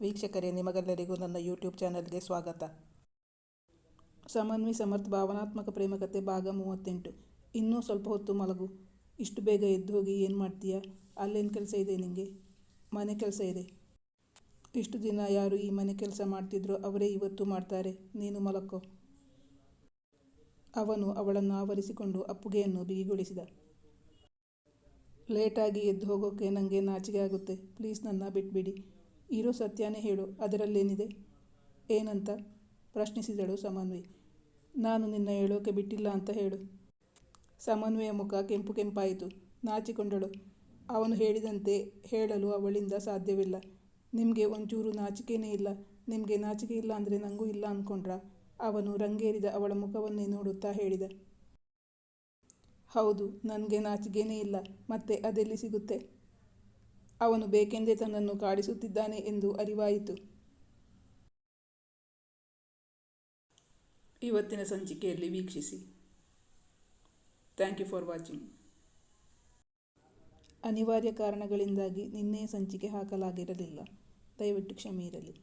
ವೀಕ್ಷಕರೇ, ನಿಮಗೆಲ್ಲರಿಗೂ ನನ್ನ ಯೂಟ್ಯೂಬ್ ಚಾನಲ್ಗೆ ಸ್ವಾಗತ. ಸಮನ್ವಿ ಸಮರ್ಥ, ಭಾವನಾತ್ಮಕ ಪ್ರೇಮಕತೆ ಭಾಗ ಮೂವತ್ತೆಂಟು. ಇನ್ನೂ ಸ್ವಲ್ಪ ಹೊತ್ತು ಮಲಗು. ಇಷ್ಟು ಬೇಗ ಎದ್ದು ಹೋಗಿ ಏನು ಮಾಡ್ತೀಯಾ? ಅಲ್ಲೇನು ಕೆಲಸ ಇದೆ ನಿನಗೆ ಮನೆ ಕೆಲಸ ಇದೆ. ಇಷ್ಟು ದಿನ ಯಾರು ಈ ಮನೆ ಕೆಲಸ ಮಾಡ್ತಿದ್ರೋ ಅವರೇ ಇವತ್ತು ಮಾಡ್ತಾರೆ. ನೀನು ಮಲಕ್ಕೋ ಅವನು ಅವಳನ್ನು ಆವರಿಸಿಕೊಂಡು ಅಪ್ಪುಗೆಯನ್ನು ಬಿಗಿಗೊಳಿಸಿದ. ಲೇಟಾಗಿ ಎದ್ದು ಹೋಗೋಕ್ಕೆ ನನಗೆ ನಾಚಿಕೆ ಆಗುತ್ತೆ. ಪ್ಲೀಸ್ ನನ್ನ ಬಿಟ್ಬಿಡಿ. ಇರೋ ಸತ್ಯನೇ ಹೇಳು, ಅದರಲ್ಲೇನಿದೆ? ಏನಂತ? ಪ್ರಶ್ನಿಸಿದಳು ಸಮನ್ವಯ. ನಾನು ನಿನ್ನ ಹೇಳೋಕೆ ಬಿಟ್ಟಿಲ್ಲ ಅಂತ ಹೇಳು. ಸಮನ್ವಯ ಮುಖ ಕೆಂಪು ಕೆಂಪಾಯಿತು. ನಾಚಿಕೊಂಡಳು. ಅವನು ಹೇಳಿದಂತೆ ಹೇಳಲು ಅವಳಿಂದ ಸಾಧ್ಯವಿಲ್ಲ. ನಿಮಗೆ ಒಂಚೂರು ನಾಚಿಕೆನೇ ಇಲ್ಲ. ನಿಮಗೆ ನಾಚಿಕೆ ಇಲ್ಲ ಅಂದರೆ ನನಗೂ ಇಲ್ಲ ಅಂದ್ಕೊಂಡ್ರ ಅವನು ರಂಗೇರಿದ ಅವಳ ಮುಖವನ್ನೇ ನೋಡುತ್ತಾ ಹೇಳಿದ. ಹೌದು, ನನಗೆ ನಾಚಿಕೆನೇ ಇಲ್ಲ. ಮತ್ತೆ ಅದೆಲ್ಲಿ ಸಿಗುತ್ತೆ? ಅವನು ಬೇಕೆಂದೇ ತನ್ನನ್ನು ಕಾಡಿಸುತ್ತಿದ್ದಾನೆ ಎಂದು ಅರಿವಾಯಿತು. ಇವತ್ತಿನ ಸಂಚಿಕೆಯಲ್ಲಿ ವೀಕ್ಷಿಸಿ. ಥ್ಯಾಂಕ್ ಯು ಫಾರ್ ವಾಚಿಂಗ್ ಅನಿವಾರ್ಯ ಕಾರಣಗಳಿಂದಾಗಿ ನಿನ್ನೆ ಸಂಚಿಕೆ ಹಾಕಲಾಗಿರಲಿಲ್ಲ. ದಯವಿಟ್ಟು ಕ್ಷಮೆ ಇರಲಿ.